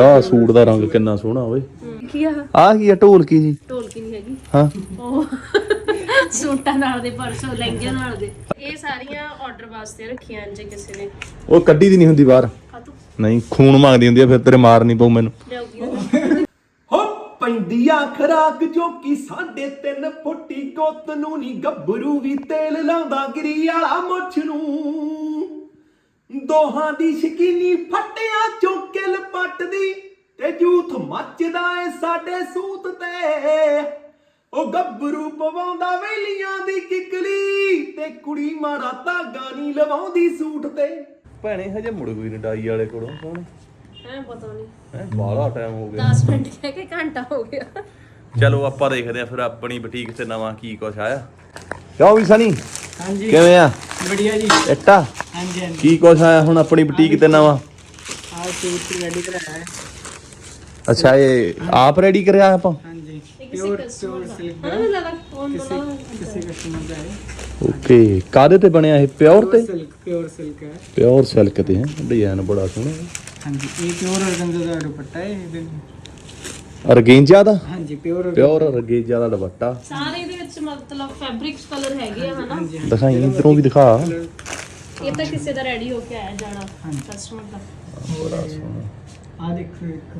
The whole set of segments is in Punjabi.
ਆਹ ਸੂਟ ਦਾ ਰੰਗ ਕਿੰਨਾ ਸੋਹਣਾ ਓਏ। ਕੀ ਆ? ਆਹ ਕੀ ਆ ਢੋਲਕੀ ਜੀ? ਢੋਲਕੀ ਨਹੀਂ ਹੈਗੀ। ਹਾਂ। ਉਹ ਸੂਟਾਂ ਨਾਲ ਦੇ ਪਰਸੋਂ ਲਹਿੰਗੇ ਨਾਲ ਦੇ। ਇਹ ਸਾਰੀਆਂ ਆਰਡਰ ਵਾਸਤੇ ਰੱਖੀਆਂ ਜੇ ਕਿਸੇ ਨੇ। ਉਹ ਕੱਢੀ ਦੀ ਨਹੀਂ ਹੁੰਦੀ ਬਾਹਰ। ਨਹੀਂ ਖੂਨ ਮੰਗਦੀ ਹੁੰਦੀ ਆ ਫਿਰ ਤੇਰੇ ਮਾਰ ਨਹੀਂ ਪਊ ਮੈਨੂੰ। ਹੋ ਪੈਂਦੀਆਂ ਖਰਾਕ ਜੋ ਕਿ ਸਾਢੇ ਤਿੰਨ ਫੁੱਟੀ ਗੁੱਤ ਨੂੰ ਨੀ ਗੱਭਰੂ ਵੀ ਤੇਲ ਲਾਉਂਦਾ ਗਰੀ ਵਾਲਾ ਮੁੱਛ ਨੂੰ। ਦੋਹਾਂ ਦੀ ਸ਼ਕੀਨੀ ਫੱਟਿਆਂ ਚੋਂ ਕਿਲ ਪੱਟਦੀ ਤੇ ਜੂਥ ਮੱਚਦਾ ਏ ਸਾਡੇ ਸੂਤ ਤੇ। ਉਹ ਗੱਭਰੂ ਪਵਾਉਂਦਾ ਵੇਲੀਆਂ ਦੀ ਕਿਕਲੀ ਤੇ ਕੁੜੀ ਮਾਰਾ ਧਾਗਾ ਨਹੀਂ ਲਵਾਉਂਦੀ ਸੂਟ ਤੇ। ਭੈਣੇ ਹਜੇ ਮੁੜ ਕੋਈ ਡਾਈ ਵਾਲੇ ਕੋਲੋਂ ਕੌਣ ਹੈ ਪਤਾ ਨਹੀਂ। ਟਾਈਮ ਹੋ ਗਿਆ। 10 ਮਿੰਟ ਕਹਿ ਕੇ ਘੰਟਾ ਹੋ ਗਿਆ। ਚਲੋ ਆਪਾਂ ਦੇਖਦੇ ਆ ਫਿਰ ਆਪਣੀ ਬੁਟੀਕ ਤੇ ਨਵਾਂ ਕੀ ਕੁਛ ਆਇਆ। ਕਿਉਂ ਵੀ ਸਨੀ? ਹਾਂਜੀ। ਕਿਵੇਂ ਆ? ਵਧੀਆ ਜੀ। ਇੱਟਾ? ਹਾਂਜੀ ਹਾਂਜੀ। ਕੀ ਕੁਛ ਆਇਆ ਹੁਣ ਆਪਣੀ ਬੁਟੀਕ ਤੇ ਨਵਾਂ? ਆ ਸੂਟ ਰੈਡੀ ਕਰਾਇਆ ਹੈ। ਅੱਛਾ ਇਹ ਆਪ ਰੈਡੀ ਕਰਿਆ ਆਪਾਂ? ਹਾਂਜੀ। ਪਿਓਰ ਪਿਓਰ ਸਿਲਕ ਦਾ। ਕਿਸੇ ਕਿਸੇ ਕਸਟਮਰ ਦਾ ਹੈ। ਓਕੇ ਕਾਦੇ ਤੇ ਬਣਿਆ ਇਹ? ਪਿਓਰ ਤੇ? ਸਿਲਕ ਪਿਓਰ ਸਿਲਕ ਹੈ। ਪਿਓਰ ਸਿਲਕ ਤੇ ਹੈ। ਡਿਜ਼ਾਈਨ ਬੜਾ ਸੋਹਣਾ ਹੈ। ਹਾਂਜੀ ਇਹ ਪਿਓਰ ਅਰਗੰਜਾ ਦਾ ਦੁਪੱਟਾ ਹੈ ਇਹਦੇ ਅਰਗੇਂਜਾ ਦਾ? ਹਾਂਜੀ ਪਿਓਰ ਪਿਓਰ ਅਰਗੇਂਜਾ ਦਾ ਦੁਪੱਟਾ। ਸਾਰੇ ਦੇ ਵਿੱਚ ਮਤਲਬ ਫੈਬਰਿਕਸ ਕਲਰ ਹੈਗੇ ਆ ਹਨਾ? ਦਿਖਾਈ ਇਧਰੋਂ ਵੀ ਦਿਖਾ। ਇਹ ਤਾਂ ਕਿਸੇ ਦਾ ਰੈਡੀ ਹੋ ਕੇ ਆਇਆ ਜਾਣਾ ਕਸਟਮਰ ਦਾ। ਬੜਾ ਸੋਹਣਾ। ਆ ਦੇਖੋ ਇੱਕ।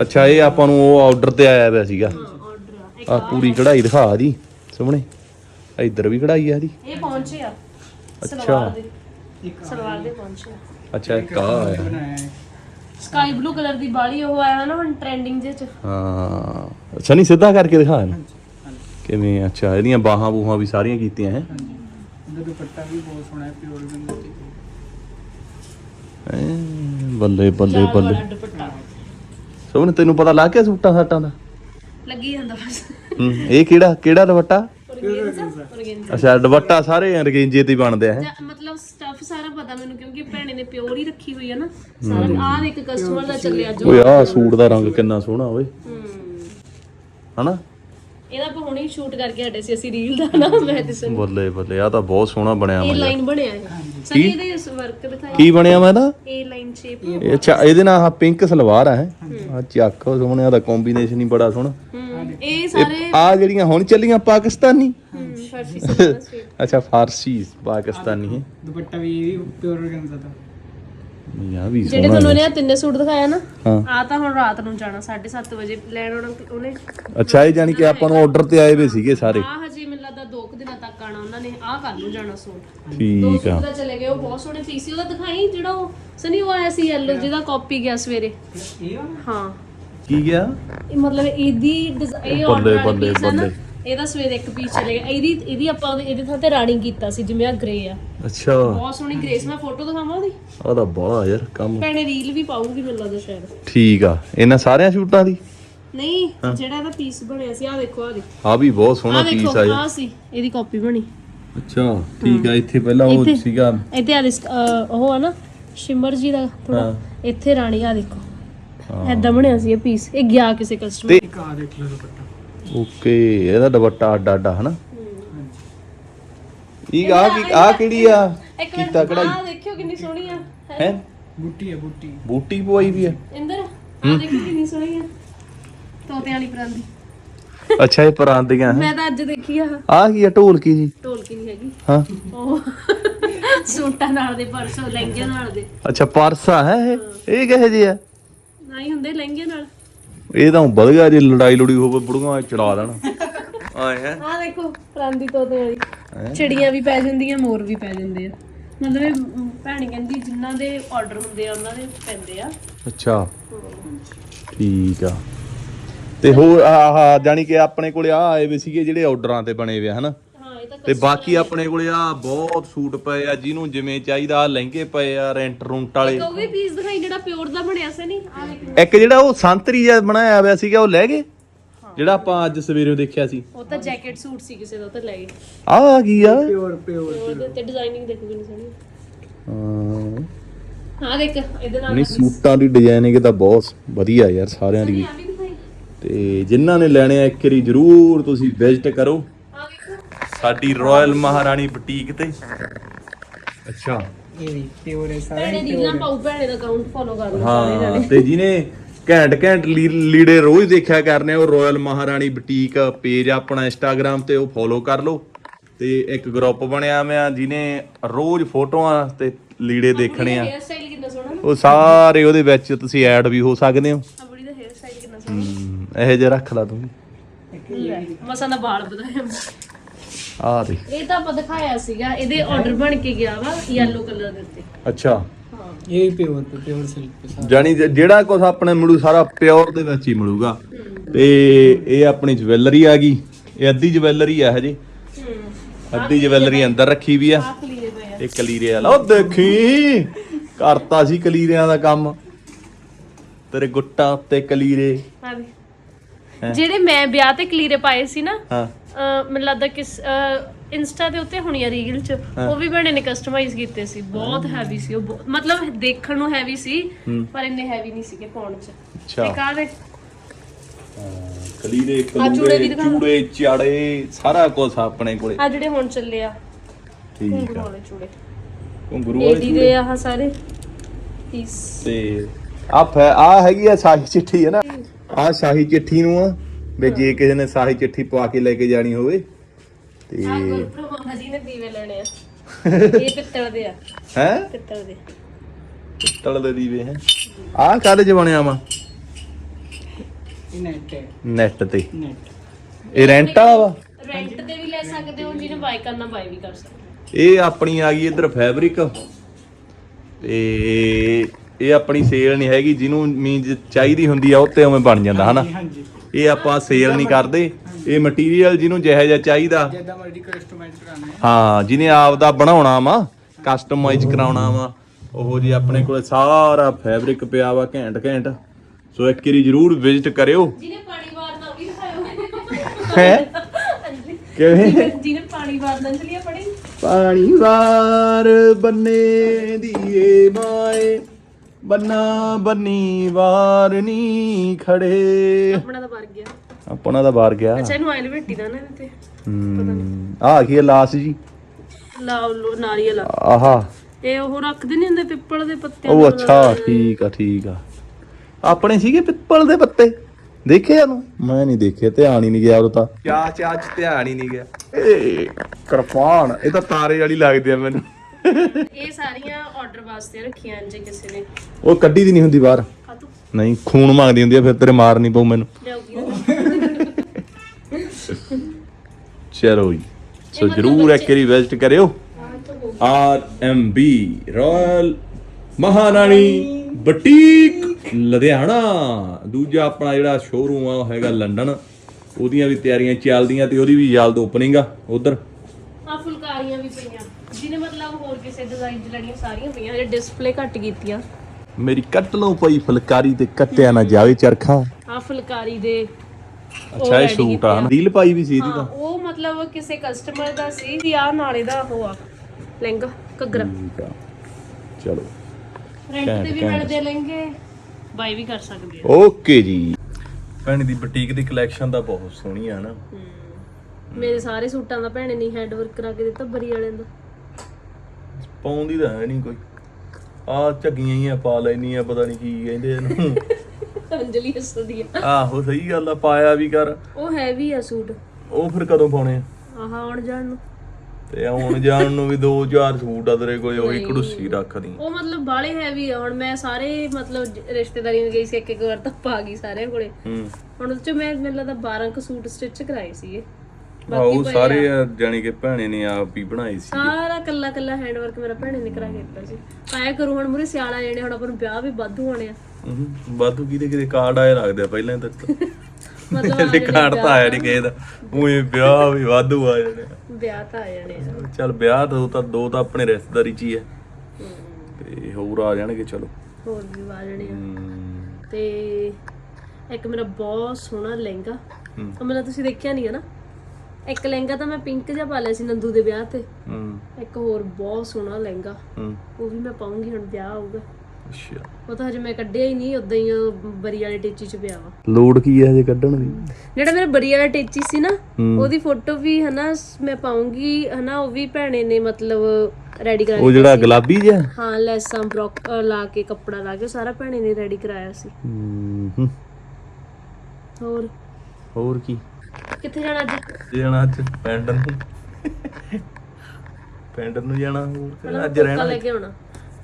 ਅੱਛਾ ਇਹ ਆਪਾਂ ਨੂੰ ਉਹ ਆਰਡਰ ਤੇ ਆਇਆ ਹੋਇਆ ਸੀਗਾ। ਆ ਪੂਰੀ ਕਢਾਈ ਦਿਖਾ ਦੀ ਸਾਹਮਣੇ। ਇੱਧਰ ਵੀ ਕਢਾਈ ਆ ਦੀ। ਇਹ ਪਹੁੰਚੇ ਆ। ਅੱਛਾ। ਸਲਵਾਰ ਦੇ। ਪਹੁੰਚੇ ਅੱਛਾ ਇੱਕ ਆ ਸਕਾਈ ਬਲੂ ਕਲਰ ਦੀ ਬਾਲੀ ਉਹ ਆਇਆ ਨਾ ਹੁਣ ਟ੍ਰੈਂਡਿੰਗ ਜੇ ਚ। ਹਾਂ। ਅੱਛਾ ਨਹੀਂ ਸਿੱਧਾ ਕਰਕੇ ਦਿਖਾ ਇਹਨੂੰ। ਕਿਵੇਂ ਅੱਛਾ ਇਹਦੀਆਂ ਬਾਹਾਂ ਬੂਹਾਂ ਵੀ ਸਾਰੀਆਂ ਕੀਤੀਆਂ ਹੈ। ਇਹਦਾ ਦੁਪੱਟਾ ਵੀ ਬਹੁਤ ਸੋਹਣਾ ਹੈ ਪਿਓਰ ਗੰਗਾ ਚ ਬੱਲੇ ਬੱਲੇ ਬੱਲੇ। ਸੋਹਣੇ ਤੈਨੂੰ ਪਤਾ ਲੱਗ ਗਿਆ ਸੂਟਾਂ ਸਾਟਾਂ ਦਾ? ਲੱਗੀ ਜਾਂਦਾ ਬਸ। ਹੂੰ ਇਹ ਕਿਹੜਾ ਕਿਹੜਾ ਦੁਪੱਟਾ? ਅੱਛਾ ਦੁਪੱਟਾ ਸਾਰੇ ਅਰਗੇਂਜੇ ਤੇ ਹੀ ਬਣਦੇ ਆ ਹੈਂ? ਜਾਂ ਮਤਲਬ ਸਟਫ ਸਾਰਾ ਪਤਾ ਮੈਨੂੰ ਕਿਉਂਕਿ ਭੈਣੇ ਨੇ ਪਿਓਰ ਹੀ ਰੱਖੀ ਹੋਈ ਹੈ ਨਾ। ਸਾਰਾ ਆਹ ਇੱਕ ਕਸਟਮਰ ਦਾ ਚੱਲਿਆ ਜੋ ਓਏ ਆਹ ਸੂਟ ਦਾ ਰੰਗ ਕਿੰਨਾ ਸੋਹਣਾ ਓਏ। ਹੂੰ। ਹਨਾ? ਇਹਦਾ ਆਪਾਂ ਹੁਣੇ ਸ਼ੂਟ ਕਰਕੇ ਹਟੇ ਸੀ ਅਸੀਂ ਰੀਲ ਦਾ ਨਾ ਮੈਡੀਸਨ ਬੱਲੇ ਬੱਲੇ ਆ ਤਾਂ ਬਹੁਤ ਸੋਹਣਾ ਬਣਿਆ ਇਹ ਲਾਈਨ ਬਣਿਆ ਹੈ ਸਹੀ ਇਹਦੇ ਵਰਕ ਦਿਖਾਇਆ ਕੀ ਬਣਿਆ ਮੈਂ ਤਾਂ ਇਹ ਲਾਈਨ ਸ਼ੇਪ ਅੱਛਾ ਇਹਦੇ ਨਾਲ ਆਹ ਪਿੰਕ ਸਲਵਾਰ ਆ ਹੈ? ਆ ਚੱਕ ਸੋਹਣਿਆ ਦਾ ਕੰਬੀਨੇਸ਼ਨ ਹੀ ਬੜਾ ਸੋਹਣਾ। ਇਹ ਸਾਰੇ ਆ ਜਿਹੜੀਆਂ ਹੁਣ ਚੱਲੀਆਂ ਪਾਕਿਸਤਾਨੀ? ਅੱਛਾ ਫਾਰਸੀ ਪਾਕਿਸਤਾਨੀ ਦੁਪੱਟਾ ਵੀ ਪਿਓਰ ਔਰਗੈਂਜ਼ਾ ਦਾ। ਯਾ ਵੀ ਜਿਹੜੇ ਸੋਹਣਾ ਤੁਹਾਨੂੰ ਨੇ ਆ ਤਿੰਨੇ ਸੂਟ ਦਿਖਾਇਆ ਨਾ ਹਾਂ। ਆ ਤਾਂ ਹੁਣ ਰਾਤ ਨੂੰ ਜਾਣਾ 7:30 ਵਜੇ ਲੈਣ ਆਉਣਾ ਕਿ ਉਹਨੇ ਅੱਛਾ ਇਹ ਜਾਨੀ ਕਿ ਆਪਾਂ ਨੂੰ ਆਰਡਰ ਤੇ ਆਏ ਵੇ ਸੀਗੇ ਸਾਰੇ। ਆ ਹਜੇ ਮੈਨੂੰ ਲੱਗਦਾ 2 ਦਿਨਾਂ ਤੱਕ ਆਣਾ ਉਹਨਾਂ ਨੇ ਆ ਕੱਲ ਨੂੰ ਜਾਣਾ ਸੂਟ। ਦੋ ਠੀਕ ਆ। ਸੂਟ ਦਾ ਚਲੇ ਗਏ ਉਹ ਬਹੁਤ ਸੋਹਣੇ ਪੀਸ ਸੀ ਉਹਦਾ ਦਿਖਾਈ ਜਿਹੜਾ ਉਹ ਸਨੀ ਉਹ ਆਇਆ ਸੀ yellow ਜਿਹਦਾ ਕਾਪੀ ਗਿਆ ਸਵੇਰੇ। ਇਹ ਹਾਂ। ਕੀ ਗਿਆ? ਇਹ ਮਤਲਬ ਇਹਦੀ ਡਿਜ਼- ਇਹ ਬੱਲੇ, ਆਰਡਰ ਬੱਲੇ, ਵਾਲੀ ਪੀਸ ਹੈ ਨਾ। ਬੱਲੇ। ਇਹਦਾ ਸਵੇਰੇ ਇੱਕ ਪੀਸ ਚਲੇ ਗਿਆ ਇਹਦੀ ਇਹਦੀ ਆਪਾਂ ਉਹਦੇ- ਇਹਦੇ ਥਾਂ ਤੇ ਰਾਣੀ ਕੀਤਾ ਸੀ ਜਿਵੇਂ ਆ ਗ੍ਰੇ ਆ। ਅੱਛਾ। ਬਹੁਤ ਸੋਹਣੀ ਗ੍ਰੇਸ ਮੈਂ ਫੋਟੋ ਦਿਖਾਵਾਂ ਉਹਦੀ? ਆ ਤਾਂ ਬੜਾ ਯਾਰ ਕੰਮ। ਭੈਣੇ ਰੀਲ ਵੀ ਪਾਉਂਗੀ ਮੈਨੂੰ ਲੱਗਦਾ ਸ਼ਾਇਦ। ਠੀਕ ਆ। ਇਹਨਾਂ ਸਾਰਿਆਂ ਸ਼ੂਟਾਂ ਦੀ? ਨਹੀਂ ਜਿਹੜਾ ਇਹਦਾ ਪੀਸ ਬਣਿਆ ਸੀ ਆ ਦੇਖੋ ਆ ਦੇਖੋ। ਆ ਵੀ ਬਹੁਤ ਸੋਹਣਾ ਆ ਪੀਸ ਦੇਖੋ ਆ ਯਾਰ। ਆ ਸੀ ਇਹਦੀ ਕਾਪੀ ਬਣੀ। ਅੱਛਾ ਠੀਕ ਆ ਇੱਥੇ ਪਹਿਲਾਂ ਉਹ ਇੱਥੇ। ਸੀਗਾ। ਇੱਥੇ ਆ ਅਹ ਉਹ ਆ ਨਾ ਸ਼ਿਮਰ ਜੀ ਦਾ ਥੋੜਾ। ਇੱਥੇ ਰਾਣੀ ਆ ਦੇਖੋ। ਐਦਾਂ ਬਣਿਆ ਸੀ ਇਹ ਪੀਸ ਇਹ ਗਿਆ ਕਿਸੇ ਕਸਟਮਰ ਤੇ ਓਕੇ ਇਹਦਾ ਦੁਪੱਟਾ ਅੱਡ ਅੱਡ ਹਨਾ? ਇਹ ਆ ਕੀ ਆ ਕਿਹੜੀ ਆ? ਕੀਤਾ ਕਢਾਈ। ਆਹ ਦੇਖਿਓ ਕਿੰਨੀ ਸੋਹਣੀ ਆ। ਹੈ? ਬੂਟੀ ਹੈ ਬੂਟੀ। ਬੂਟੀ ਪਵਾਈ ਵੀ ਆ? ਇੰਦਰ ਆ ਦੇਖੋ ਕਿੰਨੀ ਸੋਹਣੀ ਆ। ਤੋਤੇ ਵਾਲੀ ਪਰਾਂਦੀ। ਅੱਛਾ ਇਹ ਪਰਾਂਦੀਆਂ ਹੈ? ਮੈਂ ਤਾਂ ਅੱਜ ਦੇਖੀ ਆ। ਆ ਕੀ ਆ ਢੋਲਕੀ ਜੀ? ਢੋਲਕੀ ਨਹੀਂ ਹੈਗੀ। ਹਾਂ। ਉਹ ਸੂਟਾਂ ਨਾਲ ਦੇ ਪਰਸੋਂ ਲਹਿੰਗੇ ਨਾਲ ਦੇ। ਅੱਛਾ ਪਰਸ ਆ ਹੈ ਇਹ? ਇਹ ਕਹੇ ਜੀ ਆ? ਨਹੀਂ ਹੁੰਦੇ ਲਹਿੰਗੇ ਨਾਲ। ਇਹ ਤਾਂ ਵਧ ਗਿਆ ਜੇ ਲੜਾਈ ਲੜੀ ਹੋਵੇ ਬੁੜੀਆਂ ਚੜਾ ਦੇਣਾ ਆਏ ਹੈ। ਆ ਦੇਖੋ ਪਰਾਂਦੀ ਤੋਤੇ ਵਾਲੀ ਚਿੜੀਆਂ ਵੀ ਪੈ ਜਾਂਦੀਆਂ ਮੋਰ ਵੀ ਪੈ ਜਾਂਦੇ ਆ। ਮਤਲਬ ਇਹ ਭੈਣੀ ਕਹਿੰਦੀ ਜਿਨ੍ਹਾਂ ਦੇ ਆਰਡਰ ਹੁੰਦੇ ਆ ਉਹਨਾਂ ਦੇ ਪੈਂਦੇ ਆ। ਅੱਛਾ। ਠੀਕ ਆ। ਤੇ ਹੋਰ ਆਹ ਜਾਨੀ ਕਿ ਆਪਣੇ ਕੋਲੇ ਆ ਆਏ ਵੇ ਸੀਗੇ ਜਿਹੜੇ ਆਰਡਰਾਂ ਤੇ ਬਣੇ ਵੇ ਹਨਾ? ਤੇ ਬਾਕੀ ਆਪਣੇ ਕੋਲੇ ਆ ਬਹੁਤ ਸੂਟ ਪਏ ਆ ਜਿਹਨੂੰ ਜਿਵੇਂ ਚਾਹੀਦਾ ਲਹਿੰਗੇ ਪਏ ਆ ਰੈਂਟ ਰੂੰਟ ਵਾਲੇ। ਇੱਕ ਜਿਹੜਾ ਉਹ ਸੰਤਰੀ ਜਿਹਾ ਬਣਾਇਆ ਹੋਇਆ ਸੀਗਾ ਉਹ ਲੈ ਗਏ? ਜਿਹੜਾ ਆਪਾਂ ਅੱਜ ਸਵੇਰੇ ਦੇਖਿਆ ਸੀ। ਉਹ ਤਾਂ ਜੈਕਟ ਸੂਟ ਸੀ ਕਿਸੇ ਦਾ ਤਾਂ ਲੈ ਗਏ। ਆਹ ਆ ਕੀ ਪਿਓਰ ਪਿਓਰ ਤੇ ਡਿਜ਼ਾਈਨਿੰਗ ਦੇਖੋ ਕਿੰਨੀ ਸੋਹਣੀ ਹਾਂ, ਆ ਦੇਖ ਇਹਦੇ ਨਾਲ ਨਹੀਂ ਸੂਟਾਂ ਦੀ ਡਿਜ਼ਾਈਨਿੰਗ ਤਾਂ ਬਹੁਤ ਵਧੀਆ ਯਾਰ ਸਾਰਿਆਂ ਦੀ ਤੇ ਜਿਨ੍ਹਾਂ ਨੇ ਲੈਣੇ ਆ ਇੱਕ ਤੁਸੀਂ ਸਾਡੀ ਰਾਇਲ ਮਹਾਰਾਣੀ ਬੁਟੀਕ ਤੇ। ਅੱਛਾ। ਇਹ ਵੀ ਪਿਓਰ ਹੈ ਸਾਰਾ ਭੈਣੇ ਹੀ ਰੀਲਾਂ pure ਹੈ। ਪਾਉ ਭੈਣੇ ਦਾ ਅਕਾਊਂਟ ਫੋਲੋ ਕਰ ਲਓ ਸਾਰੇ ਹਾਂ ਜਾਣੇ। ਤੇ ਜਿਹਨੇ ਘੈਂਟ ਘੈਂਟ ਲੀੜੇ ਰੋਜ਼ ਦੇਖਿਆ ਕਰਨੇ ਉਹ ਰਾਇਲ ਮਹਾਰਾਣੀ ਬੁਟੀਕ ਪੇਜ ਆਪਣਾ ਇੰਸਟਾਗ੍ਰam ਤੇ ਉਹ ਫੋਲੋ ਕਰ ਲਓ। ਤੇ ਇੱਕ ਗਰੁੱਪ ਬਣਿਆ ਮੈਂ ਜਿਹਨੇ ਰੋਜ਼ ਫੋਟੋਆਂ ਤੇ ਲੀੜੇ ਦੇਖਣੇ ਆ। ਉਹ ਸਾਰੇ ਉਹਦੇ ਵਿੱਚ ਤੁਸੀਂ ਐਡ ਵੀ ਹੋ ਸਕਦੇ ਹੋ। ਆਪਣੀ ਦਾ ਹੇਅਰ ਸਟਾਈਲ ਕਿੰਨਾ ਸੋਹਣਾ। ਹਮ, ਇਹੋ ਜਿਹਾ ਰੱਖ ਲਾ ਤੂੰ ਮਸਾਂ ਦਾ ਵਾਲ ਬਦਾਇਆ ਆ ਦੇ ਇਹ ਤਾਂ ਆਪਾਂ ਦਿਖਾਇਆ ਸੀਗਾ ਇਹਦੇ ਆਰਡਰ ਬਣ ਕੇ ਗਿਆ ਵਾ ਯੈਲੋ ਕਲਰ ਦੇ ਉੱਤੇ। ਅੱਛਾ। ਹਾਂ। ਇਹ ਵੀ ਪਿਓਰ ਤੇ ਪਿਓਰ ਸਿਲਕ ਸਾਰਾ। ਜਾਨੀ ਜੇ- ਜਿਹੜਾ ਕੁਝ ਆਪਣੇ ਮਿਲੂ ਸਾਰਾ ਪਿਓਰ ਦੇ ਵਿੱਚ ਹੀ ਮਿਲੂਗਾ। ਤੇ ਇਹ ਆਪਣੀ ਜਵੈਲਰੀ ਆ ਗਈ। ਇਹ ਅੱਧੀ ਜਵੈਲਰੀ ਆ ਹਜੇ। ਅੱਧੀ ਜਵੈਲਰੀ ਅੰਦਰ ਰੱਖੀ ਵੀ ਆ। ਇਹ ਕਲੀਰੇ ਵਾਲਾ। ਉਹ ਦੇਖੀ। ਕਰਤਾ ਸੀ ਕਲੀਰਿਆਂ ਦਾ ਕੰਮ। ਤੇਰੇ ਗੁੱਟਾਂ ਉੱਤੇ ਕਲੀਰੇ। ਵੀ। ਜਿਹੜੇ ਮੈਂ ਵਿਆਹ ਤੇ ਕਲੀਰੇ ਪਾਏ ਸੀ ਨਾ ਹਾਂ। ਅਹ ਮੈਨੂੰ ਲੱਗਦਾ ਕਿਸ ਇੰਸਟਾ ਦੇ ਉੱਤੇ ਹੋਣੀ ਆ ਰੀਲ ਚ ਉਹ ਵੀ ਬਣੇ ਨੇ ਕਸਟਮਾਈਜ਼ ਕੀਤੇ ਸੀ। ਬਹੁਤ ਹੈਵੀ ਸੀ ਉਹ ਬਹੁਤ- ਮਤਲਬ ਦੇਖਣ ਨੂੰ ਹੈਵੀ ਸੀ। ਪਰ ਇੰਨੇ ਹੈਵੀ ਨਹੀਂ ਸੀਗੇ ਪਾਉਣ ਚ। ਅੱਛਾ। ਇੱਕ ਦੇ। ਕਲੀਰੇ ਚੂੜੇ ਵੀ ਕਲੂਰੇ ਦਿਖਾ। ਚੂੜੇ ਚਾੜੇ ਸਾਰਾ ਕੁਝ ਆਪਣੇ ਕੋਲੇ। ਆ ਜਿਹੜੇ ਹੁਣ ਚੱਲੇ ਆ ਠੀਕ ਘੁੰਗਰੂ ਆ। ਵਾਲੇ ਚੂੜੇ। ਘੁੰਗਰੂ ਵਾਲੇ ਏਡੀ ਚੂੜੇ। ਦੇ ਆਹ ਸਾਰੇ ਪੀਸ ਤੇ ਆ ਆ ਹੈਗੀ ਆ ਸ਼ਾਹੀ ਚਿੱਠੀ ਹੈ ਨਾ? ਆ ਸ਼ਾਹੀ ਚਿੱਠੀ ਨੂੰ ਆ ਵੀ ਜੇ ਕਿਸੇ ਨੇ ਸ਼ਾਹੀ ਚਿੱਠੀ ਪਵਾ ਕੇ ਲੈ ਕੇ ਜਾਣੀ ਹੋਵੇ ਤੇ ਆ ਗੁਰਪ੍ਰਭ ਜੀ ਨੇ ਦੀਵੇ ਲੈਣੇ ਆ। ਇਹ ਪਿੱਤਲ ਦੇ ਆ। ਹੈ? ਪਿੱਤਲ ਦੇ। ਪਿੱਤਲ ਦੇ ਦੀਵੇ ਹੈ? ਆ ਕਾਦੇ ਚ ਬਣਿਆ ਵਾ ਇਹ ਨੈਟ। ਹੈ ਨੈਟ ਤੇ। ਨੈਟ। ਇਹ ਰੈਂਟ ਵਾਲਾ ਵਾ? ਰੈਂਟ ਤੇ ਵੀ ਲੈ ਸਕਦੇ ਹੋ ਜਿਹਨੇ ਬਾਈ ਕਰਨਾ ਬਾਈ ਵੀ ਕਰ ਸਕਦੇ ਇਹ ਆਪਣੀ ਆ ਗਈ ਇਧਰ ਫੈਬਰਿਕ ਤੇ ਇਹ ਆਪਣੀ ਸੇਲ ਨਹੀਂ ਹੈਗੀ ਜਿਹਨੂੰ ਮੀਨਸ ਚਾਹੀਦੀ ਹੁੰਦੀ ਆ ਉਹ ਤੇ ਉਵੇਂ ਬਣ ਜਾਂਦਾ ਹਨਾ? ਹਾਂਜੀ ਇਹ ਆਪਾਂ ਸੇਲ ਨਹੀਂ ਕਰਦੇ ਇਹ ਮਟੀਰੀਅਲ ਜਿਹਨੂੰ ਜਿਹੋ ਜਿਹਾ ਚਾਹੀਦਾ। ਜਿੱਦਾਂ ਮਰਜ਼ੀ ਕਸਟਮਾਈਜ਼ ਕਰਾਣਾ ਹੈ ਹਾਂ ਜਿਹਨੇ ਆਪ ਦਾ ਬਣਾਉਣਾ ਵਾ ਕਸਟਮਾਈਜ਼ ਕਰਾਉਣਾ ਵਾ ਉਹ ਜੀ ਆਪਣੇ ਕੋਲੇ ਸਾਰਾ ਫੈਬਰਿਕ ਪਿਆ ਵਾ ਘੈਂਟ ਘੈਂਟ। ਸੋ ਇੱਕ ਵਾਰੀ ਜਰੂਰ ਵਿਜ਼ਿਟ ਕਰਿਓ। ਜਿਹਨੇ ਪਾਣੀ ਵਾਰਨਾ ਉਹ ਵੀ ਦਿਖਾਇਓ। ਹੈ? ਕਿਵੇਂ? ਜਿਹਨੇ ਪਾਣੀ ਵਾਰਨਾ ਚਲੀਏ ਪੜੀ ਪਾਣੀ ਵਾਰ ਬੰਨੇ ਦੀਏ ਮਾਏ। ਬੰਨਾ ਬੰਨੀ ਵਾਰ ਨਹੀਂ ਖੜੇ। ਆਪਣਾ ਤਾਂ ਵਰ ਗਿਆ। ਆਪਣਾ ਤਾਂ ਬਾਹਰ ਗਿਆ। ਅੱਛਾ ਇਹਨੂੰ ਆਇਲ ਭੇਟੀ ਦਾ ਨਾ ਇਹਦੇ ਹਮ, ਆਹ ਕੀ ਹੈ ਲਾਸ ਜੀ? ਤੇ ਲਾਓ ਲੋ ਨਾਰੀਅਲ ਆ। ਆਹਾ। ਇਹ ਉਹ ਰੱਖਦੇ ਨਹੀਂ ਹੁੰਦੇ ਪਿੱਪਲ ਦੇ ਪੱਤਿਆਂ ਉਹ ਨਾਲ? ਅੱਛਾ ਠੀਕ ਆ ਠੀਕ ਆ। ਆਪਣੇ ਸੀਗੇ ਪਿੱਪਲ ਦੇ ਪੱਤੇ? ਦੇਖੇ ਇਹਨੂੰ ਮੈਂ ਨਹੀਂ ਦੇਖੇ ਧਿਆਨ ਹੀ ਨਹੀਂ ਗਿਆ ਉਹ ਤਾਂ। ਚਾਹ ਚਾਹ ਚ ਧਿਆਨ ਹੀ ਨਹੀਂ ਗਿਆ। ਏ ਕਿਰਪਾਨ। ਇਹ ਤਾਂ ਤਾਰੇ ਵਾਲੀ ਲੱਗਦੀ ਆ ਮੈਨੂੰ। ਇਹ ਸਾਰੀਆਂ ਆਰਡਰ ਵਾਸਤੇ ਰੱਖੀਆਂ ਜੇ ਕਿਸੇ ਨੇ। ਉਹ ਕੱਢੀ ਦੀ ਨਹੀਂ ਹੁੰਦੀ ਬਾਹਰ। ਖਾਤੂ ਨਹੀਂ ਖੂਨ ਮੰਗਦੀ ਹੁੰਦੀ ਆ ਫਿਰ ਤੇਰੇ ਮਾਰ ਨਹੀਂ ਪਊ ਮੈਨੂੰ। ਲਿਆਉਗੀ ਚਲੋ ਜੀ। ਸੋ ਜਰੂਰ ਇੱਕ ਵਾਰੀ ਵਿਜ਼ਿਟ ਕਰਿਓ। R M B royal Maharani boutique Ludhiana. ਦੂਜਾ ਆਪਣਾ ਜਿਹੜਾ ਸ਼ੋਰੂਮ ਆ ਉਹ ਹੈਗਾ ਲੰਡਨ। ਉਹਦੀਆਂ ਵੀ ਤਿਆਰੀਆਂ ਚੱਲਦੀਆਂ ਤੇ ਉਹਦੀ ਵੀ ਜਲਦ ਓਪਨਿੰਗ ਆ ਉਧਰ। ਆ ਫੁਲਕਾਰੀਆਂ ਵੀ ਪਈਆਂ। ਜਿਹਨੇ ਮਤਲਬ ਹੋਰ ਕਿਸੇ ਡਿਜ਼ਾਈਨ ਚ ਲੈਣੀਆਂ ਸਾਰੀਆਂ ਪਈਆਂ ਜੇ ਡਿਸਪਲੇ ਘੱਟ ਕੀਤੀਆਂ। ਮੇਰੀ ਕੱਟ ਲਓ ਪਈ ਫੁਲਕਾਰੀ ਤੇ ਕੱਟਿਆ ਨਾ ਜਾਵੇ ਚਰਖਾ। ਆ ਫੁਲਕਾਰੀ ਦੇ ਅੱਛਾ ਇਹ ਸੂਟ ਆ ਰੀਲ ਪਾਈ ਵੀ ਸੀ ਇਹਦੀ ਹਾਂ ਤਾਂ ਉਹ ਮਤਲਬ ਕਿਸੇ ਕਸਟਮਰ ਦਾ ਸੀ ਵੀ ਆ ਨਾਲੇ ਦਾ ਉਹ ਆ ਲਹਿੰਗਾ ਘੱਗਰਾ। ਠੀਕ ਆ। ਚਲੋ। ਰੈਂਟ ਤੇ ਵੀ ਮਿਲਦੇ ਲਹਿੰਗੇ ਬਾਈ ਵੀ ਕਰ ਸਕਦੇ ਆ। ਓਕੇ ਜੀ। ਭੈਣ ਦੀ ਬੁਟੀਕ ਦੀ ਕਲੈਕਸ਼ਨ ਤਾਂ ਬਹੁਤ ਸੋਹਣੀ ਆ ਨਾ। ਮੇਰੇ ਸਾਰੇ ਸੂਟਾਂ ਦਾ ਭੈਣੇ ਨਹੀਂ ਹੈਂਡ ਵਰਕ ਕਰਾ ਕੇ ਦਿੱਤਾ ਬਰੀ ਵਾਲਿਆਂ ਦਾ। ਪਾਉਂਦੀ ਤਾਂ ਹੈ ਨਹੀਂ ਕੋਈ। ਆ ਝੱਗੀਆਂ ਹੀ ਆ ਪਾ ਲੈਣੀ ਆ ਪਤਾ ਨਹੀਂ ਕੀ ਕਹਿੰਦੇ ਇਹਨੂੰ। ਅੰਜਲੀ ਹੱਸਦੀ ਆ। ਆਹੋ ਸਹੀ ਗੱਲ ਆ ਪਾਇਆ ਵੀ ਕਰ। ਉਹ ਹੈਵੀ ਆ ਸੂਟ। ਉਹ ਫਿਰ ਕਦੋਂ ਪਾਉਣੇ ਆ? ਆਹ ਆਉਣ ਜਾਣ ਨੂੰ। ਤੇ ਆਉਣ ਜਾਣ ਨੂੰ ਵੀ ਦੋ ਚਾਰ ਸੂਟ ਆ ਤੇਰੇ ਕੋਲ ਉਹੀ ਕੜੁੱਸੀ ਰੱਖਦੀ। ਉਹ ਮਤਲਬ ਬਾਲੇ ਹੈਵੀ ਆ ਹੁਣ ਮੈਂ ਸਾਰੇ ਮਤਲਬ ਰਿਸ਼ਤੇਦਾਰੀਆਂ ਨੂੰ ਗਈ ਸੀ ਇੱਕ ਇੱਕ ਵਾਰ ਤਾਂ ਪਾ ਗਈ ਸਾਰਿਆਂ ਕੋਲੇ। ਹੂੰ। ਹੁਣ ਉਹ ਚ ਮੈਂ ਮੈਨੂੰ ਲੱਗਦਾ 12 ਕੁ ਸੂਟ ਸਟਿਚ ਕਰਾਏ ਸੀਗੇ। ਆਹੋ ਸਾਰੇ ਜਾਨੀ ਕਿ ਭੈਣੇ ਨੇ ਆਪ ਹੀ ਬਣਾਈ ਸੀ। ਸਾਰਾ ਕੱਲਾ ਕੱਲਾ ਹੈਂਡ ਵਰਕ ਮੇਰਾ ਭੈਣੇ ਨੇ ਕਰਾ ਕੇ ਦਿੱਤਾ ਸੀ। ਆਇਆ ਕਰੂ ਹੁਣ ਮੁਰੇ ਸਿਆਲਾ ਜਾਣੇ ਹੁਣ ਆਪਾਂ ਨੂੰ ਵਿਆਹ ਵੀ ਵਾਧੂ ਹੋਣੇ ਆ। ਹੂੰ ਬਾਦੂ ਕਿਤੇ ਕਿਤੇ ਕਾਰਡ ਆਏ ਲੱਗਦੇ ਆ ਪਹਿਲਾਂ ਤੱਕ ਮਤਲਬ ਤੇ ਕਾਰਡ ਤਾਂ ਆਇਆ ਨਹੀਂ ਕਿਸੇ ਦਾ। ਉਹੇ ਵਿਆਹ ਵੀ ਵਾਧੂ ਆ ਜਾਣੇ ਆ। ਵਿਆਹ ਤਾਂ ਆ ਜਾਣੇ ਆ। ਚੱਲ ਵਿਆਹ ਦੋ ਤਾਂ ਦੋ ਤਾਂ ਆਪਣੇ ਰਿਸ਼ਤੇਦਾਰੀ ਚ ਹੀ ਆ। ਤੇ ਹੋਰ ਆ ਜਾਣਗੇ ਚਲੋ। ਹੋਰ ਵੀ ਆ ਜਾਣੇ ਆ। ਹੂੰ ਤੇ ਇੱਕ ਮੇਰਾ ਬਹੁਤ ਸੋਹਣਾ ਲਹਿੰਗਾ। ਹੂੰ। ਉਹ ਮੇਰਾ ਤੁਸੀਂ ਦੇਖਿਆ ਨਹੀਂ ਹੈ ਨਾ? ਇੱਕ ਲਹਿੰਗਾ ਤਾਂ ਮੈਂ ਪਿੰਕ ਜਿਹਾ ਪਾ ਲਿਆ ਸੀ ਨੰਦੂ ਦੇ ਵਿਆਹ ਤੇ। ਹੂੰ। ਇੱਕ ਹੋਰ ਬਹੁਤ ਸੋਹਣਾ ਲਹਿੰਗਾ। ਹੂੰ। ਉਹ ਵੀ ਮੈਂ ਪਾਉਂਗੀ ਹੁਣ ਵਿਆਹ ਆਊਗਾ ਅੱਛਾ। ਉਹ ਤਾਂ ਹਜੇ ਮੈਂ ਕੱਢਿਆ ਹੀ ਨਹੀਂ ਉਦਾਂ ਹੀ ਉਹ ਬਰੀ ਵਾਲੇ ਟੇਚੀ ਚ ਪਿਆ ਵਾ। ਲੋਡ ਕੀ ਹੈ ਹਜੇ ਕੱਢਣ ਦੀ? ਜਿਹੜਾ ਮੇਰਾ ਬਰੀ ਵਾਲਾ ਟੇਚੀ ਸੀ ਨਾ ਉਹਦੀ ਫੋਟੋ ਵੀ ਹਨਾ ਮੈਂ ਪਾਉਂਗੀ ਹਨਾ ਉਹ ਵੀ ਭੈਣੇ ਨੇ ਮਤਲਬ ਰੈਡੀ ਕਰਾ ਉਹ ਜਿਹੜਾ ਗੁਲਾਬੀ ਜਿਹਾ? ਹਾਂ ਲੈਸਾਂ ਬ੍ਰੋਕ ਅ, ਲਾ ਕੇ ਕੱਪੜਾ ਲਾ ਕੇ ਉਹ ਸਾਰਾ ਭੈਣੇ ਨੇ ਰੈਡੀ ਕਰਾਇਆ ਸੀ। ਹੂੰ ਹੂੰ। ਹੋਰ? ਹੋਰ ਕੀ? ਕਿੱਥੇ ਜਾਣਾ ਅੱਜ? ਜਾਣਾ ਅੱਜ? ਪੈਂਡਨ ਨੂੰ। ਪੈਂਡਨ ਨੂੰ ਜਾਣਾ ਹੋਰ ਕਿਹੜਾ ਅੱਜ ਕੋਕਾ ਰਹਿਣਾ ਲੈ ਕੇ ਆਉਣਾ।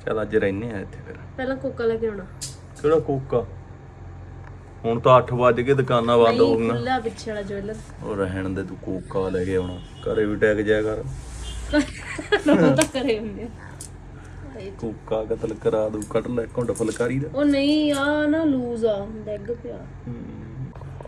ਚੱਲ ਅੱਜ ਰਹਿਨੇ ਆ ਇੱਥੇ ਫਿਰ। ਪਹਿਲਾਂ ਕੋਕਾ ਲੈ ਕੇ ਆਉਣਾ। ਕਿਹੜਾ ਕੋਕਾ? ਹੁਣ ਤਾਂ 8 ਵਜ ਕੇ ਦੁਕਾਨਾਂ ਬੰਦ ਹੋ ਨਹੀਂ ਗਈਆਂ ਖੁੱਲਾ ਪਿੱਛੇ ਵਾਲਾ ਜਵੈਲਰ। ਉਹ ਰਹਿਣ ਦੇ ਤੂੰ ਕੋਕਾ ਲੈ ਕੇ ਆਉਣਾ। ਘਰੇ ਵੀ ਟੈਗ ਜਾਇਆ ਕਰ। ਉਹ ਤਾਂ ਕਰੇ ਹੁੰਦੇ ਆ। ਕੋਕਾ ਕਤਲ ਕਰਾ ਦੂ ਕੱਢ ਲੈ ਘੁੰਡ ਫਲਕਾਰੀ ਦਾ। ਉਹ ਨਹੀਂ ਆ ਨਾ ਲੂਜ਼ ਆ ਡੈਗ ਪਿਆ।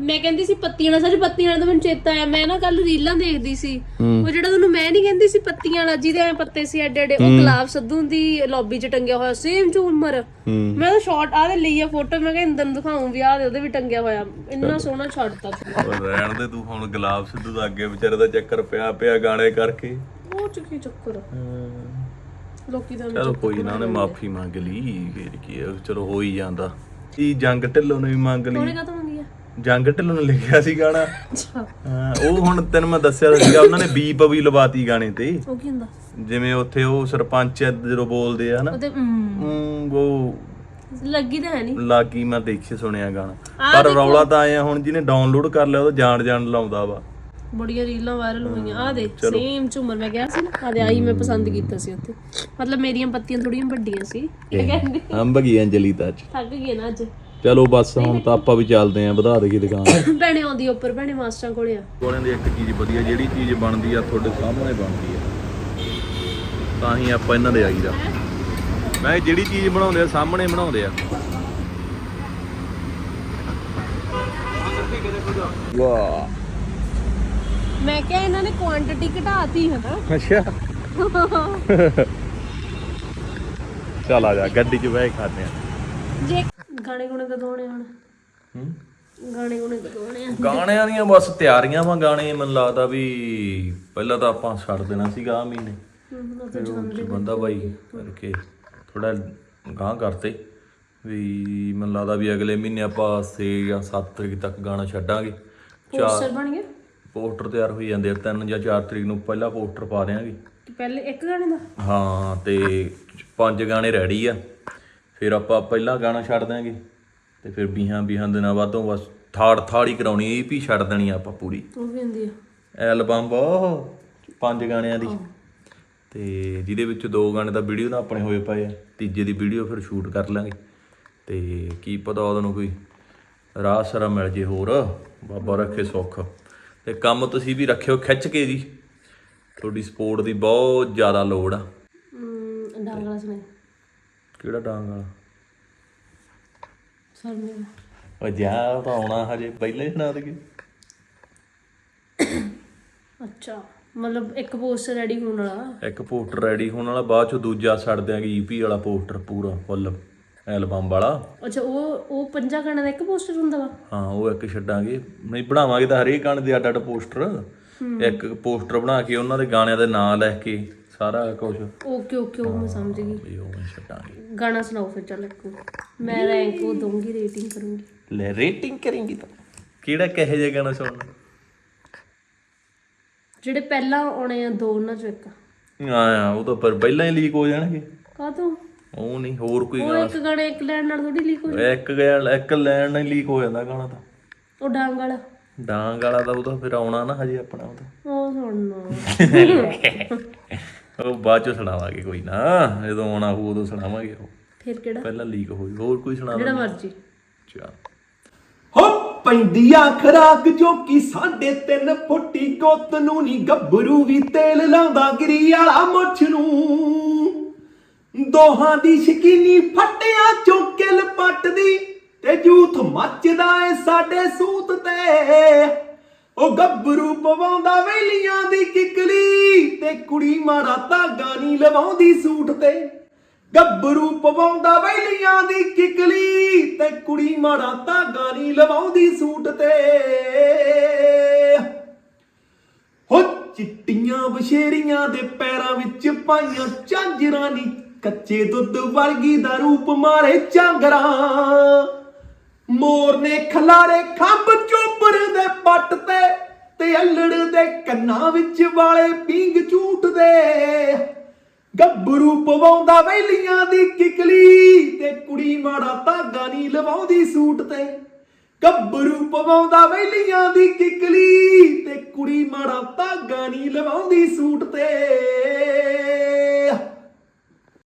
ਮੈਂ ਕਹਿੰਦੀ ਸੀ ਪੱਤੀਆਂ ਵਾਲਾ ਸੱਚ ਪੱਤੀਆਂ ਵਾਲਾ ਤਾਂ ਮੈਨੂੰ ਚੇਤਾ ਆਇਆ। ਮੈਂ ਨਾ ਕੱਲ ਰੀਲਾਂ ਦੇਖਦੀ ਸੀ। ਉਹ ਜਿਹੜਾ ਤੁਹਾਨੂੰ ਮੈਂ ਨਹੀਂ ਕਹਿੰਦੀ ਸੀ ਪੱਤੀਆਂ ਵਾਲਾ ਜਿਹਦੇ ਐ ਪੱਤੇ ਸੀ ਐਡੇ ਐਡੇ ਉਹ ਗੁਲਾਬ ਸੱਧੂ ਦੀ ਲੌਬੀ 'ਚ ਟੰਗਿਆ ਹੋਇਆ ਸੇਮ ਝੂਮਰ ਮੈਂ ਤਾਂ ਸ਼ਾਰਟ ਆ ਦੇ ਲਈ ਆ ਫੋਟੋ ਮੈਂ ਕਿਹਾ ਇੰਦਰ ਨੂੰ ਦਿਖਾਉਂ ਵੀ ਆ ਦੇ ਉਹਦੇ ਵੀ ਟੰਗਿਆ ਹੋਇਆ। ਇੰਨਾ ਸੋਹਣਾ ਛੱਡਤਾ ਸੀ। ਉਹ ਰਹਿਣ ਦੇ ਤੂੰ ਹੁਣ ਗੁਲਾਬ ਸਿੱਧੂ ਦਾ ਅੱਗੇ ਵਿਚਾਰੇ ਦਾ ਚੱਕਰ ਪਿਆ ਪਿਆ ਗਾਣੇ ਕਰਕੇ। ਉਹ ਚ ਕੀ ਚੱਕਰ। ਆ? ਲੋਕੀ ਤਾਂ ਚਲੋ ਕੋਈ ਨਾ ਉਹਨੇ ਮਾਫੀ ਮੰਗ ਲਈ ਫੇਰ ਕੀ ਹੈ ਚਲੋ ਹੋ ਹੀ ਜਾਂਦਾ। ਕੀ ਜੰਗ ਢਿੱਲੋਂ ਨੇ ਵੀ ਮੰਗ ਲਈ। ਉਹਨੇ ਕਾਹਤੋਂ ਮੰਗੀ? ਆ ਜੰਗ ਢਿੱਲੋਂ ਨੇ ਲਿਖਿਆ ਸੀ ਗਾਣਾ। ਹਾਂ, ਉਹ ਹੁਣ ਤੈਨੂੰ ਮੈਂ ਦੱਸਿਆ ਤਾਂ ਸੀਗਾ ਉਹਨਾਂ ਨੇ ਬੀਪ ਵੀ ਲਵਾਤੀ ਗਾਣੇ ਤੇ। ਉਹ ਕੀ ਹੁੰਦਾ? ਜਿਵੇਂ ਉੱਥੇ ਉਹ ਸਰਪੰਚ ਜਦੋਂ ਬੋਲਦੇ ਆ ਨਾ। ਉਹਦੇ ਉਹ ਲੱਗੀ ਤਾਂ ਹੈ ਨਹੀਂ ਲਾਗੀ ਮੈਂ ਦੇਖੇ ਸੁਣਿਆ ਗਾਣਾ। ਪਰ ਰੌਲਾ ਤਾਂ ਆਇਆ ਹੁਣ ਜਿਹਨੇ ਡਾਊਨਲੋਡ ਕਰ ਲਿਆ ਉਹ ਤਾਂ ਜਾਣ ਜਾਣ ਲਾਉਂਦਾ ਵਾ। ਬੜੀਆਂ ਰੀਲਾਂ ਵਾਇਰਲ ਹੋਈਆਂ। ਆ ਦੇ ਸੇਮ ਝੂਮਰ ਮੈਂ ਕਿਹਾ ਸੀ ਨਾ ਆ ਦੇ ਆਈ ਮੈਂ ਪਸੰਦ ਕੀਤਾ ਸੀ ਉੱਥੇ। ਮਤਲਬ ਮੇਰੀਆਂ ਪੱਤੀਆਂ ਥੋੜੀਆਂ ਵੱਡੀਆਂ ਸੀ। ਇਹ ਕਹਿੰਦੇ ਅੰਬ ਗਈ ਅੰਜਲੀ ਤਾਂ ਅੱਜ। ਥੱਕ ਗਏ ਨਾ ਅੱਜ। ਚਲੋ ਬਸ ਹੁਣ ਤਾਂ ਆਪਾਂ ਵੀ ਚੱਲਦੇ ਆਂ ਵਧਾ ਦੇਗੀ ਦੁਕਾਨ। ਭੈਣੇ ਆਉਂਦੀ ਉੱਪਰ ਭੈਣੇ ਮਾਸਟਰਾਂ ਕੋਲੇ ਆ। ਕੋਲਿਆਂ ਦੀ ਇੱਕ ਚੀਜ਼ ਵਧੀਆ ਜਿਹੜੀ ਚੀਜ਼ ਬਣਦੀ ਆ ਤੁਹਾਡੇ ਸਾਹਮਣੇ ਬਣਦੀ ਆ। ਤਾਂ ਹੀ ਆਪਾਂ ਇਹਨਾਂ ਦੇ ਆਈਦਾ। ਮੈਂ ਕਿਹਾ ਜਿਹੜੀ ਚੀਜ਼ ਬਣਾਉਂਦੇ ਆ ਸਾਹਮਣੇ ਬਣਾਉਂਦੇ ਆ। ਵਾਹ। ਮੈਂ ਕਿਹਾ ਇਹਨਾਂ ਨੇ ਕੁਆਂਟੀਟੀ ਘਟਾਤੀ ਹੈ ਨਾ। ਅੱਛਾ। ਚੱਲ ਆ ਜਾ ਗੱਡੀ 'ਚ ਬਹਿ ਕੇ ਖਾਂਦੇ ਆ। ਜੇ ਗਾਣੇ ਗੁਣੇ ਕਦੋਂ ਆਉਣੇ ਹੁਣ ਹੂੰ। ਗਾਣੇ ਗੁਣੇ ਕਦੋਂ ਆਉਣੇ ਆ ਗਾਣਿਆਂ ਦੀਆਂ ਬਸ ਤਿਆਰੀਆਂ ਵਾ ਗਾਣੇ ਮੈਨੂੰ ਲੱਗਦਾ ਵੀ ਪਹਿਲਾਂ ਤਾਂ ਆਪਾਂ ਛੱਡ ਦੇਣਾ ਸੀਗਾ ਆ ਮਹੀਨੇ। ਫਿਰ ਉਹ ਬੰਦਾ ਬਾਈ ਕਰਕੇ ਥੋੜਾ ਗਾਂ ਕਰਤੇ ਵੀ ਮੈਨੂੰ ਲੱਗਦਾ ਵੀ ਅਗਲੇ ਮਹੀਨੇ ਆਪਾਂ 6 ਜਾਂ 7 ਤਰੀਕ ਤੱਕ ਗਾਣਾ ਛੱਡਾਂਗੇ। ਚਾਰ ਪੋਸਟਰ ਬਣ ਗਿਆ ਪੋਸਟਰ ਤਿਆਰ ਹੋਈ ਜਾਂਦੇ ਆ 3 ਜਾਂ 4 ਤਰੀਕ ਨੂੰ ਪਹਿਲਾ ਪੋਸਟਰ ਪਾ ਦਿਆਂਗੇ। ਕਿ ਪਹਿਲੇ ਇੱਕ ਗਾਣੇ ਦਾ? ਹਾਂ ਤੇ ਪੰਜ ਗਾਣੇ ਰੈਡੀ ਆ। ਫਿਰ ਆਪਾਂ ਪਹਿਲਾ ਗਾਣਾ ਛੱਡ ਦਾਂਗੇ ਤੇ ਫਿਰ 20 20 ਦਿਨਾਂ ਬਾਅਦੋਂ ਬਸ ਥਾੜ ਥਾੜ ਹੀ ਕਰਾਉਣੀ ਇਹ ਵੀ ਛੱਡ ਦੇਣੀ ਆ ਆਪਾਂ ਪੂਰੀ। ਉਹ ਵੀ ਹੁੰਦੀ ਆ। ਐਲਬਮ ਬਹੁਤ ਪੰਜ ਗਾਣਿਆਂ ਦੀ। ਤੇ ਜਿਹਦੇ ਵਿੱਚ ਦੋ ਗਾਣੇ ਦਾ ਵੀਡੀਓ ਤਾਂ ਆਪਣੇ ਹੋਏ ਪਏ ਆ ਤੀਜੇ ਦੀ ਵੀਡੀਓ ਫਿਰ ਸ਼ੂਟ ਕਰ ਲਾਂਗੇ। ਤੇ ਕੀ ਪਤਾ ਉਹਦੋਂ ਨੂੰ ਕੋਈ ਰਾਹ ਸਰਾ ਮਿਲ ਜੇ ਹੋਰ ਬਾਬਾ ਰੱਖੇ ਸੁੱਖ। ਤੇ ਕੰਮ ਤੁਸੀਂ ਵੀ ਰੱਖਿਓ ਖਿੱਚ ਕੇ ਜੀ। ਤੁਹਾਡੀ ਸਪੋਰਟ ਦੀ ਬਹੁਤ ਜ਼ਿਆਦਾ ਲੋੜ ਆ। ਡਾਂਗਲਾ ਸੁਣੇ ਕਿਹੜਾ ਡਾਂਗ ਵਾਲਾ? ਸਰ ਨੇ ਉਹ ਜਾ ਉਹ ਤਾਂ ਆਉਣਾ ਹਜੇ ਪਹਿਲਾਂ ਹੀ ਸੁਣਾ ਦੇਗੇ ਅੱਛਾ ਮਤਲਬ ਇੱਕ ਪੋਸਟਰ ਰੈਡੀ ਹੋਣ ਵਾਲਾ। ਇੱਕ ਪੋਸਟਰ ਰੈਡੀ ਹੋਣ ਵਾਲਾ ਬਾਅਦ ਚ ਦੂਜਾ ਛੱਡ ਦਿਆਂਗੇ ਈਪੀ ਵਾਲਾ ਪੋਸਟਰ ਪੂਰਾ ਫੁੱਲ ਐਲਬਮ ਵਾਲਾ। ਅੱਛਾ ਉਹ ਉਹ ਪੰਜਾਂ ਗਾਣਿਆਂ ਦਾ ਇੱਕ ਪੋਸਟਰ ਹੁੰਦਾ ਵਾ? ਹਾਂ ਉਹ ਇੱਕ ਛੱਡਾਂਗੇ। ਨਹੀਂ ਬਣਾਵਾਂਗੇ ਤਾਂ ਹਰੇਕ ਗਾਣੇ ਦੇ ਅੱਡ ਅੱਡ ਪੋਸਟਰ ਇੱਕ ਪੋਸਟਰ ਬਣਾ ਕੇ ਉਹਨਾਂ ਦੇ ਗਾਣਿਆਂ ਦੇ ਨਾਂ ਲੈ ਕੇ ਸਾਰਾ ਕੁਝ ਓਕੇ ਓਕੇ ਉਹ ਮੈਂ ਸਮਝ ਗਈ। ਵੀ ਉਹ ਮੈਂ ਛੱਡਾਂਗੇ। ਗਾਣਾ ਸੁਣਾਓ ਫਿਰ ਚੱਲ ਇੱਕ। ਮੈਂ ਰੈਂਕ ਉਹ ਦਊਂਗੀ ਰੇਟਿੰਗ ਕਰੂੰਗੀ। ਲੈ ਰੇਟਿੰਗ ਕਰਾਂਗੀ ਤਾਂ। ਕਿਹੜਾ ਕਹੇ ਜੇ ਗਾਣਾ ਸੁਣਨਾ? ਜਿਹੜੇ ਪਹਿਲਾਂ ਆਉਣੇ ਆ ਦੋ ਉਹਨਾਂ ਚੋਂ ਇੱਕ। ਆ ਉਹ ਤਾਂ ਪਰ ਪਹਿਲਾਂ ਹੀ ਲੀਕ ਹੋ ਜਾਣਗੇ। ਕਾਹਤੋਂ? ਉਹ ਨਹੀਂ ਹੋਰ ਕੋਈ ਉਹ ਗਾਣਾ ਇੱਕ ਗਾਣੇ ਇੱਕ ਲੈਣ ਨਾਲ ਥੋੜੀ ਲੀਕ ਹੋਈ ਇੱਕ ਗਿਆ ਇੱਕ ਲੈਣ ਨਾਲ ਲੀਕ ਹੋ ਜਾਂਦਾ ਗਾਣਾ ਤਾਂ। ਉਹ ਡਾਂਗ ਵਾਲਾ। ਡਾਂਗ ਵਾਲਾ ਤਾਂ ਉਹ ਤਾਂ ਫਿਰ ਆਉਣਾ ਨਾ ਹਜੇ ਆਪਣਾ ਉਹ ਤਾਂ। ਉਹ ਸੁਣਨਾ। ਉਹ ਬਾਅਦ ਚ ਸੁਣਾਵਾਂਗੇ ਕੋਈ ਨਾ ਜਦੋਂ ਆਉਣਾ ਹੋਊ ਉਦੋਂ ਸੁਣਾਵਾਂਗੇ ਉਹ। ਫਿਰ ਕਿਹੜਾ? ਪਹਿਲਾਂ ਲੀਕ ਹੋਈ ਹੋਰ ਕੋਈ ਸੁਣਾ ਜਿਹੜਾ ਮਰਜ਼ੀ। ਚਾ ਹੋ ਪੈਂਦੀਆਂ ਖਰਾਕ ਜੋ ਕੀ ਸਾਢੇ ਤਿੰਨ ਫੁੱਟੀ ਗੋਤ ਨੂੰ ਨੀ ਗੱਭਰੂ ਵੀ ਤੇਲ ਲਾਉਂਦਾ ਗਿਰੀ ਵਾਲਾ ਮੁੱਛ ਨੂੰ। ਦੋਹਾਂ ਦੀ ਸ਼ਕੀਨੀ ਫੱਟਿਆਂ ਚੋਂ ਕਿਲ ਪੱਟਦੀ ਤੇ ਜੂਥ ਮੱਚਦਾ ਏ ਸਾਡੇ ਉਹ ਗੱਭਰੂ ਪਵਾਉਂਦਾ ਵੇਲੀਆਂ ਦੀ ਕਿਕਲੀ ਤੇ ਕੁੜੀ ਮਾਰਾ ਧਾਗਾ ਨਹੀਂ ਲਵਾਉਂਦੀ ਸੂਟ ਤੇ। ਗੱਭਰੂ ਪਵਾਉਂਦਾ ਵੇਲੀਆਂ ਦੀ ਕਿਕਲੀ ਤੇ ਕੁੜੀ ਮਾਰਾ ਧਾਗਾ ਨਹੀਂ ਲਵਾਉਂਦੀ ਸੂਟ ਤੇ। ਹੋ ਚਿੱਟੀਆਂ ਬਸ਼ੇਰੀਆਂ ਦੇ ਪੈਰਾਂ ਵਿੱਚ ਪਾਈਆਂ ਝਾਂਜਰਾਂ ਨੀ, ਕੱਚੇ ਦੁੱਧ ਵਰਗੀ ਦਾ ਰੂਪ ਮਾਰੇ ਝਾਂਗਰਾਂ। ਮੋਰ ਨੇ ਖਲਾਰੇ ਖੰਭ ਚੋਪਰ ਦੇ ਪੱਟ ਤੇ ਤੇ ਅਲੜ ਦੇ ਕੰਨਾਂ ਵਿੱਚ ਵਾਲੇ ਪੀਂਗ ਝੂਟਦੇ ਗੱਭਰੂ ਪਵਾਉਂਦਾ ਵੈਲੀਆਂ ਦੀ ਕਿਕਲੀ ਤੇ ਕੁੜੀ ਮਾੜਾ ਧਾਗਾ ਨਹੀਂ ਲਵਾਉਂਦੀ ਸੂਟ ਤੇ। ਗੱਭਰੂ ਪਵਾਉਂਦਾ ਵੈਲੀਆਂ ਦੀ ਕਿਕਲੀ ਤੇ ਕੁੜੀ ਮਾੜਾ ਧਾਗਾ ਨਹੀਂ ਲਵਾਉਂਦੀ ਸੂਟ ਤੇ।